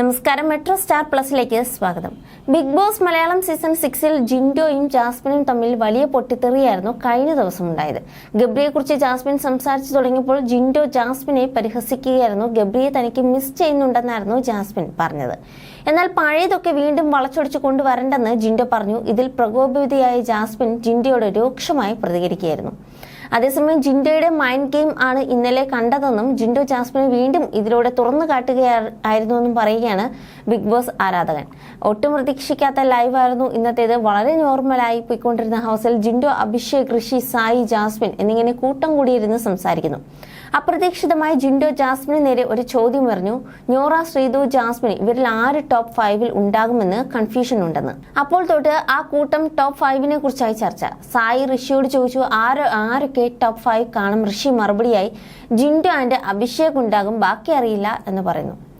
നമസ്കാരം metro star പ്ലസിലേക്ക് സ്വാഗതം. Big boss Malayalam season സിക്സിൽ ജിൻഡോയും ജാസ്മിനും തമ്മിൽ വലിയ പൊട്ടിത്തെറിയായിരുന്നു കഴിഞ്ഞ ദിവസം ഉണ്ടായത് ഗബ്രിയെക്കുറിച്ച് ജാസ്മിൻ സംസാരിച്ചു തുടങ്ങിയപ്പോൾ ജിൻഡോ ജാസ്മിനെ പരിഹസിക്കുകയായിരുന്നു. ഗബ്രിയെ തനിക്ക് മിസ് ചെയ്യുന്നുണ്ടെന്നായിരുന്നു ജാസ്മിൻ പറഞ്ഞത്. എന്നാൽ പഴയതൊക്കെ വീണ്ടും വളച്ചൊടിച്ച് കൊണ്ടുവരണ്ടെന്ന് ജിൻഡോ പറഞ്ഞു. ഇതിൽ പ്രകോപിതയായ ജാസ്മിൻ ജിൻഡോയോട് രൂക്ഷമായി പ്രതികരിക്കുകയായിരുന്നു. അതേസമയം ജിൻഡോയുടെ മൈൻഡ് ഗെയിം ആണ് ഇന്നലെ കണ്ടതെന്നും ജിൻഡോ ജാസ്മിനെ വീണ്ടും ഇതിലൂടെ തുറന്നു കാട്ടുകയായിരുന്നുവെന്നും പറയുകയാണ് ബിഗ് ബോസ് ആരാധകൻ. ഒട്ടും പ്രതീക്ഷിക്കാത്ത ലൈവായിരുന്നു ഇന്നത്തേത്. വളരെ നോർമലായി പോയിക്കൊണ്ടിരുന്ന ഹൗസിൽ ജിൻഡോ അഭിഷേക് ഋഷി സായി ജാസ്മിൻ എന്നിങ്ങനെ കൂട്ടം കൂടിയിരുന്ന് സംസാരിക്കുന്നു. അപ്രതീക്ഷിതമായി ജിൻഡോ ജാസ്മിന് നേരെ ഒരു ചോദ്യം എറിഞ്ഞു ഞോറ ശ്രീതു ജാസ്മിൻ ഇവരിൽ ആര് ടോപ്പ് ഫൈവിൽ ഉണ്ടാകുമെന്ന് കൺഫ്യൂഷൻ ഉണ്ടെന്ന്. അപ്പോൾ തൊട്ട് ആ കൂട്ടം ടോപ്പ് ഫൈവിനെ കുറിച്ചായി ചർച്ച. സായി ഋഷിയോട് ചോദിച്ചു ആര് ആരൊക്കെ ടോപ്പ് ഫൈവ് കാണും. ഋഷി മറുപടിയായി ജിൻഡു ആൻഡ് അഭിഷേക് ഉണ്ടാകും. ബാക്കി അറിയില്ല എന്ന് പറയുന്നു.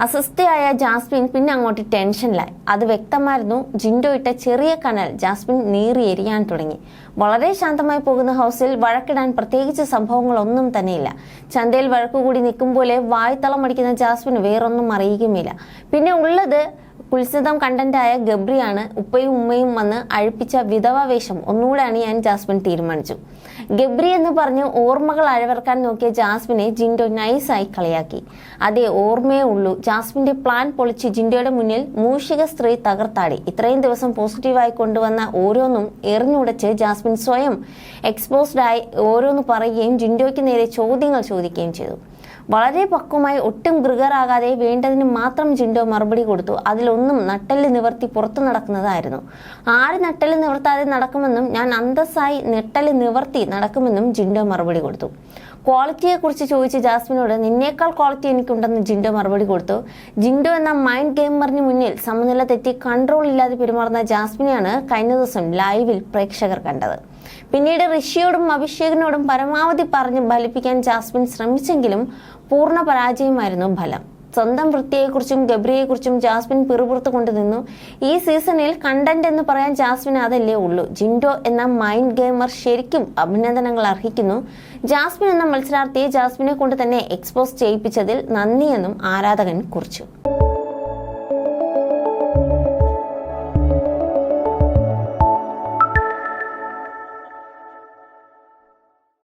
അസ്വസ്ഥയായ ജാസ്മിൻ പിന്നെ അങ്ങോട്ട് ടെൻഷനിലായി. അത് വ്യക്തമായിരുന്നു. ജിൻഡോ ഇട്ട ചെറിയ കനൽ ജാസ്മിൻ നീറി എരിയാൻ തുടങ്ങി. വളരെ ശാന്തമായി പോകുന്ന ഹൗസിൽ വഴക്കിടാൻ പ്രത്യേകിച്ച് സംഭവങ്ങളൊന്നും തന്നെയില്ല. ചന്തയിൽ വഴക്കുകൂടി നിൽക്കും പോലെ വായ്ത്തളമടിക്കുന്ന ജാസ്മിൻ വേറൊന്നും അറിയുകയുമില്ല. പിന്നെ ഉള്ളത് കുൽസിതം കണ്ടന്റായ ഗബ്രിയാണ്. ഉപ്പയും ഉമ്മയും വന്ന് അഴിപ്പിച്ച വിധവ വേഷം. ഒന്നുകൂടെ അണിയാൻ ജാസ്മിൻ തീരുമാനിച്ചു. ഗബ്രി എന്ന് പറഞ്ഞ് ഓർമ്മകൾ അഴവർക്കാൻ നോക്കിയ ജാസ്മിനെ ജിൻഡോ നൈസായി കളിയാക്കി. അതേ ഓർമ്മയേ ഉള്ളൂ. ജാസ്മിന്റെ പ്ലാൻ പൊളിച്ച് ജിൻഡോയുടെ മുന്നിൽ മൂഷിക സ്ത്രീ തകർത്താടി. ഇത്രയും ദിവസം പോസിറ്റീവായി കൊണ്ടുവന്ന ഓരോന്നും എറിഞ്ഞുടച്ച് ജാസ്മിൻ സ്വയം എക്സ്പോസ്ഡ് ആയി ഓരോന്ന് പറയുകയും ജിൻഡോയ്ക്ക് നേരെ ചോദ്യങ്ങൾ ചോദിക്കുകയും ചെയ്തു. വളരെ പക്വമായി ഒട്ടും ഗൃഗറാകാതെ വേണ്ടതിന് മാത്രം ജിൻഡോ മറുപടി കൊടുത്തു. അതിലൊന്നും നട്ടെല്ല് നിവർത്തി പുറത്തു നടക്കുന്നതായിരുന്നു. ആര് നട്ടെല്ല് നിവർത്താതെ നടക്കുമെന്നും ഞാൻ അന്തസ്സായി നെട്ടൽ നിവർത്തി നടക്കുമെന്നും ജിൻഡോ മറുപടി കൊടുത്തു. ക്വാളിറ്റിയെ കുറിച്ച് ചോദിച്ച ജാസ്മിനോട് നിന്നേക്കാൾ ക്വാളിറ്റി എനിക്കുണ്ടെന്ന് ജിൻഡോ മറുപടി കൊടുത്തു. ജിൻഡോ എന്ന മൈൻഡ് ഗെയിമറിന് മുന്നിൽ സമനില തെറ്റി കൺട്രോൾ ഇല്ലാതെ പെരുമാറുന്ന ജാസ്മിനെയാണ് കഴിഞ്ഞ ദിവസം ലൈവിൽ പ്രേക്ഷകർ കണ്ടത്. പിന്നീട് ഋഷിയോടും അഭിഷേകിനോടും പരമാവധി പറഞ്ഞ് ഫലിപ്പിക്കാൻ ജാസ്മിൻ ശ്രമിച്ചെങ്കിലും പൂർണ പരാജയമായിരുന്നു ഫലം. സ്വന്തം വൃത്തിയെക്കുറിച്ചും ഗബ്രിയെക്കുറിച്ചും ജാസ്മിൻ പിറുപുറത്ത് കൊണ്ടുനിന്നു ഈ സീസണിൽ കണ്ടന്റ് എന്ന് പറയാൻ ജാസ്മിൻ അതല്ലേ ഉള്ളൂ. ജിൻഡോ എന്ന മൈൻഡ് ഗെയിമർ ശരിക്കും അഭിനന്ദനങ്ങൾ അർഹിക്കുന്നു. ജാസ്മിൻ എന്ന മത്സരാർത്ഥിയെ ജാസ്മിനെ കൊണ്ട് തന്നെ എക്സ്പോസ് ചെയ്യിപ്പിച്ചതിൽ നന്ദിയെന്നും ആരാധകൻ കുറിച്ചു.